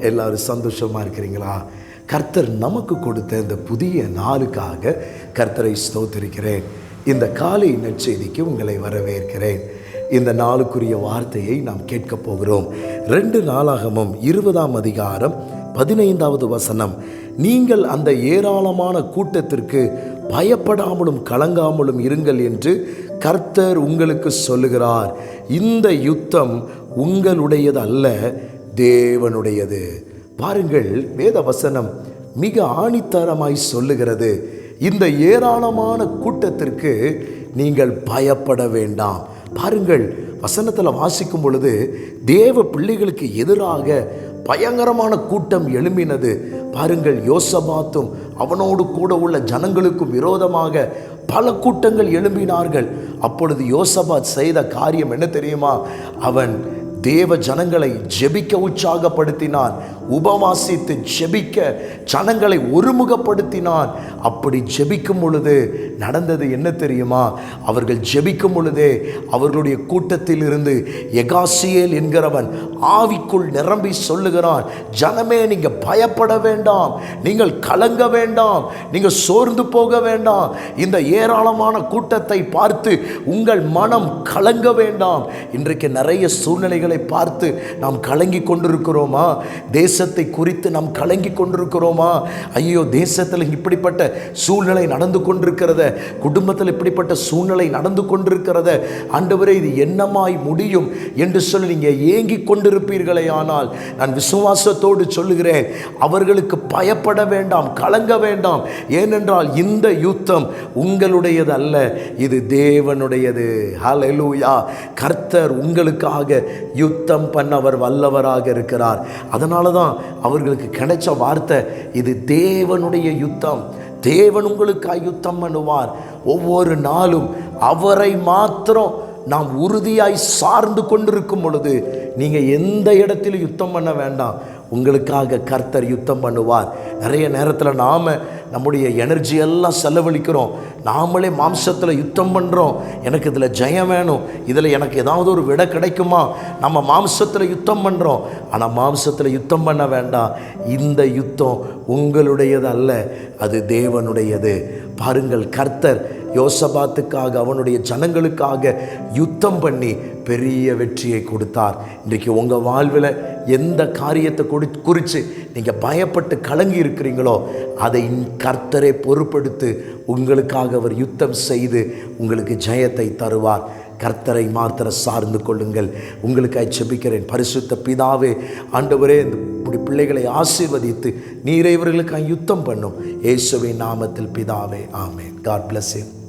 எல்லாரும் சந்தோஷமா இருக்கிறீங்களா? கர்த்தர் நமக்கு கொடுத்த இந்த புதிய நாளுக்காக கர்த்தரை ஸ்தோத்திருக்கிறேன். இந்த காலை நற்செய்திக்கு உங்களை வரவேற்கிறேன். இந்த நாளுக்குரிய வார்த்தையை நாம் கேட்கப் போகிறோம். ரெண்டு நாளாகமும் இருபதாம் அதிகாரம் பதினைந்தாவது வசனம். நீங்கள் அந்த ஏராளமான கூட்டத்திற்கு பயப்படாமலும் கலங்காமலும் இருங்கள் என்று கர்த்தர் உங்களுக்கு சொல்லுகிறார். இந்த யுத்தம் உங்களுடையது அல்ல தேவனுடையது. பாருங்கள் வேத வசனம் மிக ஆணித்தரமாய் சொல்லுகிறது. இந்த ஏராளமான கூட்டத்திற்கு நீங்கள் பயப்பட வேண்டாம். பாருங்கள் வசனத்தில் வாசிக்கும் பொழுது தேவ பிள்ளைகளுக்கு எதிராக பயங்கரமான கூட்டம் எழும்பினது. பாருங்கள் யோசபாத்தும் அவனோடு கூட உள்ள ஜனங்களுக்கும் விரோதமாக பல கூட்டங்கள் எழும்பினார்கள். அப்பொழுது யோசபாத் செய்த காரியம் என்ன தெரியுமா? அவன் தேவ ஜனங்களை ஜெபிக்க உற்சாகப்படுத்தினான். உபவாசித்து ஜெபிக்க ஜனங்களை ஒருமுகப்படுத்தினான். அப்படி ஜெபிக்கும் பொழுது நடந்தது என்ன தெரியுமா? அவர்கள் ஜெபிக்கும் பொழுதே அவர்களுடைய கூட்டத்தில் இருந்து எகாசியேல் என்கிறவன் ஆவிக்குள் நிரம்பி சொல்லுகிறான் ஜனமே நீங்கள் பயப்பட வேண்டாம். நீங்கள் கலங்க வேண்டாம். நீங்கள் சோர்ந்து போக வேண்டாம். இந்த ஏராளமான கூட்டத்தை பார்த்து உங்கள் மனம் கலங்க வேண்டாம். இன்றைக்கு நிறைய சூழ்நிலைகளை பார்த்து நாம் கலங்கி கொண்டிருக்கிறோமா? தேசத்தை குறித்து நாம் கலங்கி கொண்டிருக்கிறோமா? ஐயோ தேசத்தில் இப்படிப்பட்ட சூழ்நிலை நடந்து கொண்டிருக்கிறத குடும்பத்தில் இப்படிப்பட்ட சூழ்நிலை நடந்து கொண்டிருக்கிறத ஆண்டவரே இது என்னமாய் முடியும் என்று சொல்லி நீங்கள் ஏங்கி கொண்டிருப்பீர்களே. ஆனால் நான் விசுவாசத்தோடு சொல்லுகிறேன் அவர்களுக்கு பயப்பட வேண்டாம் கலங்க வேண்டாம். ஏனென்றால் இந்த யுத்தம் உங்களுடையது அல்ல இது தேவனுடையது. ஹலெலூயா கர்த்தர் உங்களுக்காக யுத்தம் பண்ண அவர் வல்லவராக இருக்கிறார். அதனால தான் அவர்களுக்கு கிடைச்ச வார்த்தை இது தேவனுடைய யுத்தம். தேவன் உங்களுக்காக யுத்தம் பண்ணுவார். ஒவ்வொரு நாளும் அவரை மாத்திரம் நாம் உறுதியாய் சார்ந்து கொண்டிருக்கும் பொழுது நீங்கள் எந்த இடத்திலும் யுத்தம் பண்ண வேண்டாம். உங்களுக்காக கர்த்தர் யுத்தம் பண்ணுவார். நிறைய நேரத்தில் நாம் நம்முடைய எனர்ஜி எல்லாம் செலவழிக்கிறோம். நாமளே மாம்சத்தில் யுத்தம் பண்ணுறோம் எனக்கு இதில் ஜெயம் வேணும். இதில் எனக்கு ஏதாவது ஒரு விடை கிடைக்குமா? நம்ம மாம்சத்தில் யுத்தம் பண்ணுறோம் ஆனால் மாம்சத்தில் யுத்தம் பண்ண வேண்டாம். இந்த யுத்தம் உங்களுடையது அல்ல அது தேவனுடையது. பாருங்கள் கர்த்தர் யோசபாத்துக்காக அவனுடைய ஜனங்களுக்காக யுத்தம் பண்ணி பெரிய வெற்றியை கொடுத்தார். இன்றைக்கு உங்கள் வாழ்வில் எந்த காரியத்தை கொடு குறித்து நீங்கள் பயப்பட்டு கலங்கி இருக்கிறீங்களோ அதை கர்த்தரை பொறுப்படுத்து உங்களுக்காக அவர் யுத்தம் செய்து உங்களுக்கு ஜெயத்தை தருவார். கர்த்தரை மாத்திர சார்ந்து கொள்ளுங்கள். உங்களுக்காக செபிக்கிறேன் பரிசுத்த பிதாவே ஆண்டவரே இந்த இப்படி பிள்ளைகளை ஆசீர்வதித்து நீரை இவர்களுக்காக யுத்தம் பண்ணும். இயேசுவின் நாமத்தில் பிதாவே ஆமே காட் பிளஸ் யூ